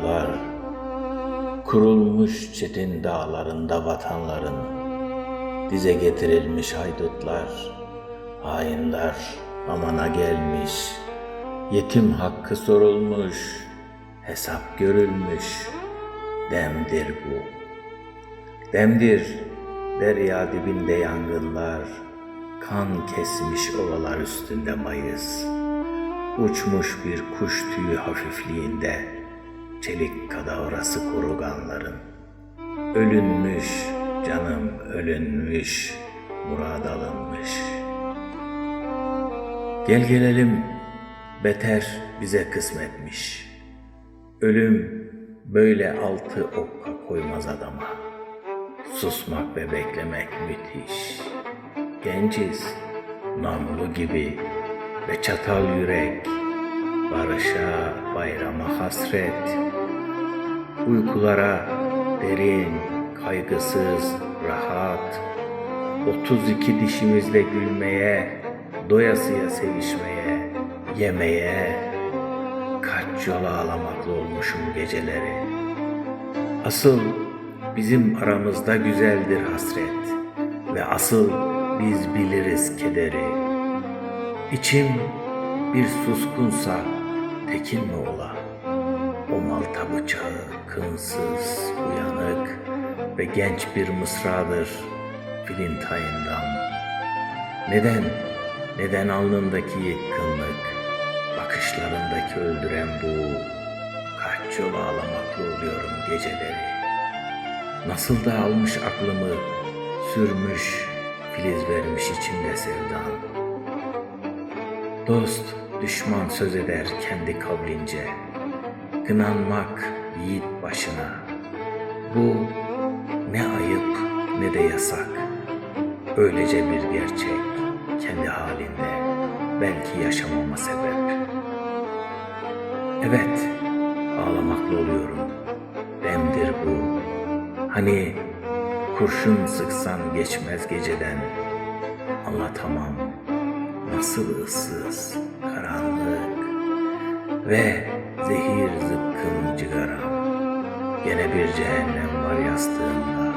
topraklar, kurulmuş çetin dağlarında vatanların, dize getirilmiş haydutlar, hainler amana gelmiş, yetim hakkı sorulmuş, hesap görülmüş, demdir bu. Demdir derya dibinde yangınlar, kan kesmiş ovalar üstünde mayıs. Uçmuş bir kuş tüyü hafifliğinde, çelik kadavrası kuruganların. Ölünmüş canım ölünmüş, murad alınmış. Gel gelelim beter bize kısmetmiş. Ölüm böyle altı okka koymaz adama. Susmak ve beklemek müthiş. Genciz, namlu gibi ve çatal yürek. Barışa, bayrama hasret. Uykulara derin, kaygısız, rahat. 32 dişimizle gülmeye, doyasıya sevişmeye, yemeye, kaç yola ağlamakla olmuşum geceleri. Asıl bizim aramızda güzeldir hasret ve asıl biz biliriz kederi. İçim bir suskunsa tekin mi ola? O malta bıçağı kınsız, uyanık ve genç bir mısradır Filintayn'dan. Neden, neden alnındaki yıkkınlık, bakışlarındaki öldüren bu, kaç yol ağlamakla oluyorum geceleri. Nasıl da almış aklımı, sürmüş, filiz vermiş içimde sevdan. Dost, düşman söz eder kendi kavlince, kınanmak yiğit başına. Bu ne ayıp ne de yasak, öylece bir gerçek, kendi halinde, belki yaşamama sebep. Evet, ağlamakla oluyorum, demdir bu. Hani kurşun sıksan geçmez geceden, anlatamam nasıl ıssız, karanlık ve zehir zıkkım cigaram. Gene bir cehennem var yastığımda.